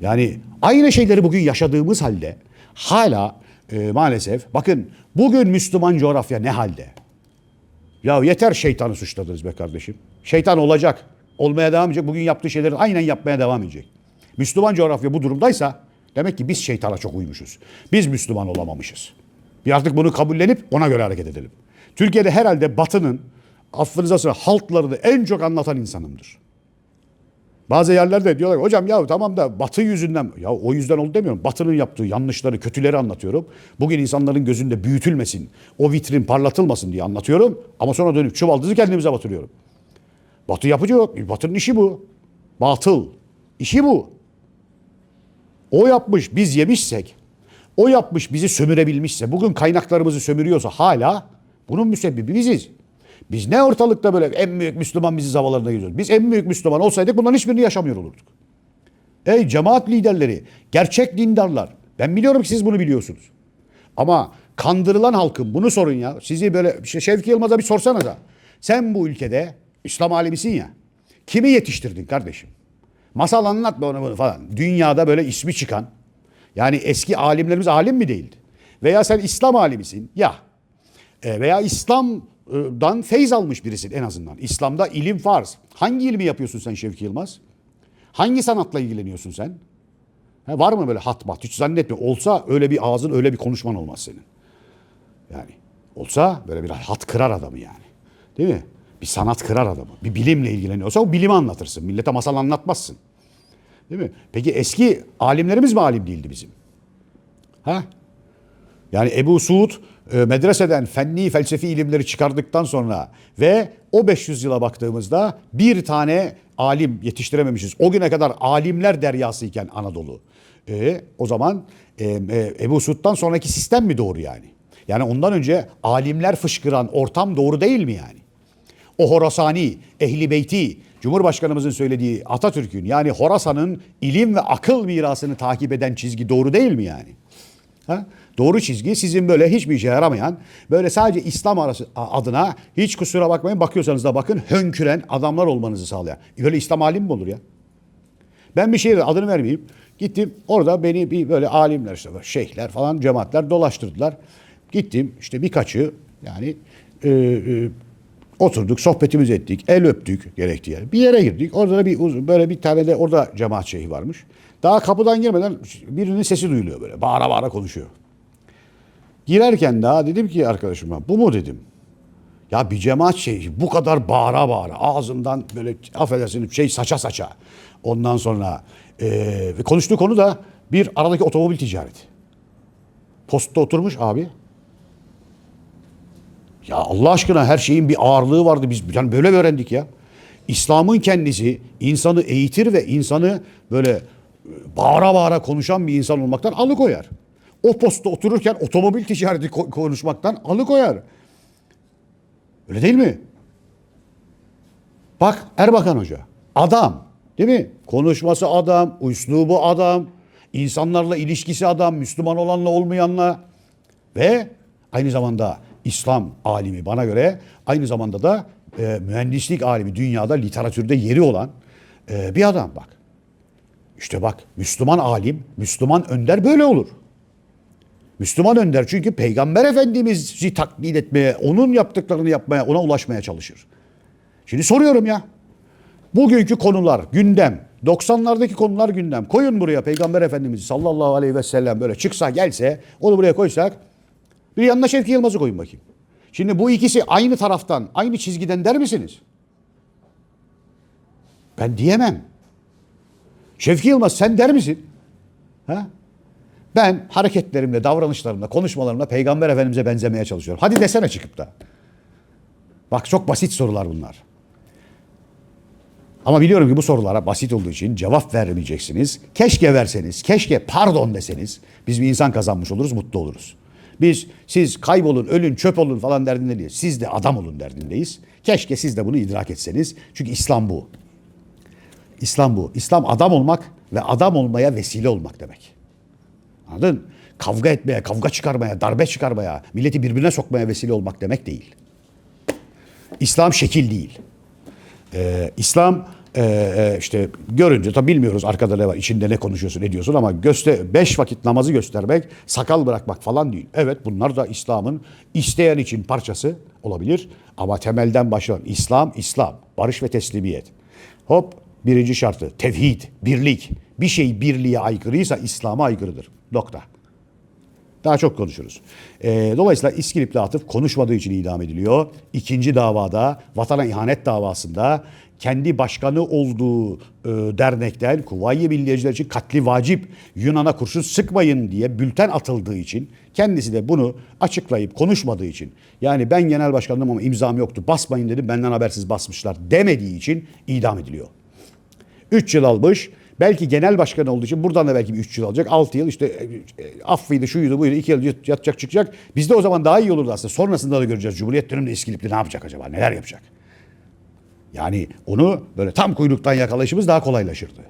Yani aynı şeyleri bugün yaşadığımız halde hala e, maalesef bakın bugün Müslüman coğrafya ne halde? Ya yeter şeytanı suçladınız be kardeşim. Şeytan olacak. Olmaya devam edecek. Bugün yaptığı şeyleri aynen yapmaya devam edecek. Müslüman coğrafya bu durumdaysa demek ki biz şeytana çok uymuşuz. Biz Müslüman olamamışız. Bir artık bunu kabullenip ona göre hareket edelim. Türkiye'de herhalde batının affınıza sığınan halklarını en çok anlatan insanımdır. Bazı yerlerde diyorlar hocam ya tamam da batı yüzünden ya o yüzden oldu demiyorum. Batının yaptığı yanlışları, kötüleri anlatıyorum. Bugün insanların gözünde büyütülmesin, o vitrin parlatılmasın diye anlatıyorum. Ama sonra dönüp çuvaldızı kendimize batırıyorum. Batı yapıcı yok. Batının işi bu. Batıl. İşi bu. O yapmış biz yemişsek, o yapmış bizi sömürebilmişse, bugün kaynaklarımızı sömürüyorsa hala bunun müsebbibi biziz. Biz ne ortalıkta böyle en büyük Müslüman bizi zavalarına giriyoruz. Biz en büyük Müslüman olsaydık bunların hiçbirini yaşamıyor olurduk. Ey cemaat liderleri, gerçek dindarlar. Ben biliyorum ki siz bunu biliyorsunuz. Ama kandırılan halkın bunu sorun ya. Sizi böyle Şevki Yılmaz'a bir sorsana da. Sen bu ülkede İslam alemisin ya. Kimi yetiştirdin kardeşim? Masal anlatma onu bunu falan. Dünyada böyle ismi çıkan. Yani eski alimlerimiz alim mi değildi? Veya sen İslam alimisin ya. E, veya İslam'dan feyz almış birisin en azından. İslam'da ilim farz. Hangi ilmi yapıyorsun sen Şevki Yılmaz? Hangi sanatla ilgileniyorsun sen? Ha, var mı böyle hatmat? Hiç zannetmiyorum. Olsa öyle bir ağzın öyle bir konuşman olmaz senin. Yani olsa böyle bir hat kırar adamı yani. Değil mi? Bir sanat kırar adamı. Bir bilimle ilgileniyorsa o bilimi anlatırsın. Millete masal anlatmazsın. Değil mi? Peki eski alimlerimiz mi alim değildi bizim? Ha? Yani Ebu Suud e, medreseden fenni felsefi ilimleri çıkardıktan sonra ve o 500 yıla baktığımızda bir tane alim yetiştirememişiz. O güne kadar alimler deryası iken Anadolu. E, o zaman e, e, Ebu Suud'dan sonraki sistem mi doğru yani? Yani ondan önce alimler fışkıran ortam doğru değil mi yani? O Horasani, Ehli Beyti, Cumhurbaşkanımızın söylediği Atatürk'ün yani Horasan'ın ilim ve akıl mirasını takip eden çizgi doğru değil mi yani? Ha? Doğru çizgi sizin böyle hiçbir işe yaramayan, böyle sadece İslam arası adına hiç kusura bakmayın bakıyorsanız da bakın hönküren adamlar olmanızı sağlayan. Böyle İslam alim mi olur ya? Ben bir şehir adını vermeyeyim. Gittim orada beni bir böyle alimler işte şeyhler falan cemaatler dolaştırdılar. Gittim işte birkaçı yani e, e, oturduk sohbetimizi ettik el öptük gerektiği yer. Bir yere girdik orada da bir böyle bir tane de orada cemaat şeyhi varmış. Daha kapıdan girmeden birinin sesi duyuluyor böyle bağıra bağıra konuşuyor. Girerken daha dedim ki arkadaşıma bu mu dedim. Ya bir cemaat şeyhi bu kadar bağıra bağıra ağzından böyle affedersiniz şey saça saça. Ondan sonra e, konuştuğu konu da bir aradaki otomobil ticareti. Postta oturmuş abi. Ya Allah aşkına her şeyin bir ağırlığı vardı. Biz yani böyle öğrendik ya? İslam'ın kendisi insanı eğitir ve insanı böyle bağıra bağıra konuşan bir insan olmaktan alıkoyar. O posta otururken otomobil ticareti ko- konuşmaktan alıkoyar. Öyle değil mi? Bak Erbakan Hoca. Adam. Değil mi? Konuşması adam, üslubu adam, insanlarla ilişkisi adam, Müslüman olanla olmayanla ve aynı zamanda İslam alimi bana göre aynı zamanda da e, mühendislik alimi dünyada literatürde yeri olan e, bir adam bak. İşte bak Müslüman alim, Müslüman önder böyle olur. Müslüman önder çünkü Peygamber Efendimiz'i taklit etmeye, onun yaptıklarını yapmaya, ona ulaşmaya çalışır. Şimdi soruyorum ya. Bugünkü konular gündem. 90'lardaki konular gündem. Koyun buraya Peygamber Efendimiz sallallahu aleyhi ve sellem böyle çıksa gelse onu buraya koysak bir yanına Şevki Yılmaz'ı koyun bakayım. Şimdi bu ikisi aynı taraftan, aynı çizgiden der misiniz? Ben diyemem. Şevki Yılmaz sen der misin? Ha? Ben hareketlerimle, davranışlarımla, konuşmalarımla Peygamber Efendimiz'e benzemeye çalışıyorum. Hadi desene çıkıp da. Bak çok basit sorular bunlar. Ama biliyorum ki bu sorulara basit olduğu için cevap vermeyeceksiniz. Keşke verseniz, keşke pardon deseniz biz bir insan kazanmış oluruz, mutlu oluruz. Biz siz kaybolun, ölün, çöp olun falan derdinde değiliz. Siz de adam olun derdindeyiz. Keşke siz de bunu idrak etseniz. Çünkü İslam bu. İslam bu. İslam adam olmak ve adam olmaya vesile olmak demek. Anladın? Kavga etmeye, kavga çıkarmaya, darbe çıkarmaya, milleti birbirine sokmaya vesile olmak demek değil. İslam şekil değil. Ee, İslam e, e, işte görünce tabi bilmiyoruz arkada ne var, içinde ne konuşuyorsun, ne diyorsun ama göster beş vakit namazı göstermek, sakal bırakmak falan değil. Evet bunlar da İslam'ın isteyen için parçası olabilir ama temelden başlayan İslam, İslam, barış ve teslimiyet. Hop birinci şartı tevhid, birlik. Bir şey birliğe aykırıysa İslam'a aykırıdır. Nokta. Daha çok konuşuruz. Ee, dolayısıyla İskilipli Atıf konuşmadığı için idam ediliyor. İkinci davada, vatana ihanet davasında kendi başkanı olduğu e, dernekten Kuvayi Milliyeciler için katli vacip Yunan'a kurşun sıkmayın diye bülten atıldığı için kendisi de bunu açıklayıp konuşmadığı için yani ben genel başkanım ama imzam yoktu basmayın dedim benden habersiz basmışlar demediği için idam ediliyor. 3 yıl almış. Belki genel başkan olduğu için buradan da belki bir 3 yıl alacak. 6 yıl işte e, e, affıydı şuydu buydu 2 yıl yatacak çıkacak. Bizde o zaman daha iyi olurdu aslında. Sonrasında da göreceğiz. Cumhuriyet döneminde İskilipli ne yapacak acaba? Neler yapacak? Yani onu böyle tam kuyruktan yakalayışımız daha kolaylaşırdı.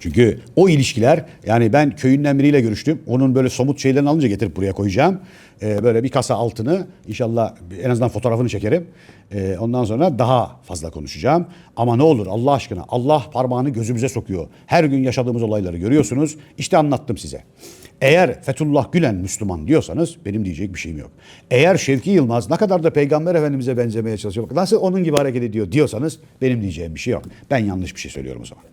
Çünkü o ilişkiler yani ben köyünden biriyle görüştüm. Onun böyle somut şeylerini alınca getirip buraya koyacağım. Ee, böyle bir kasa altını inşallah en azından fotoğrafını çekerim. Ee, ondan sonra daha fazla konuşacağım. Ama ne olur Allah aşkına Allah parmağını gözümüze sokuyor. Her gün yaşadığımız olayları görüyorsunuz. İşte anlattım size. Eğer Fethullah Gülen Müslüman diyorsanız benim diyecek bir şeyim yok. Eğer Şevki Yılmaz ne kadar da Peygamber Efendimiz'e benzemeye çalışıyor. Nasıl onun gibi hareket ediyor diyorsanız benim diyeceğim bir şey yok. Ben yanlış bir şey söylüyorum o zaman.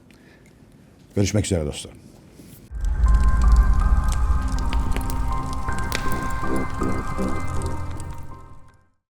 Görüşmek üzere dostlar.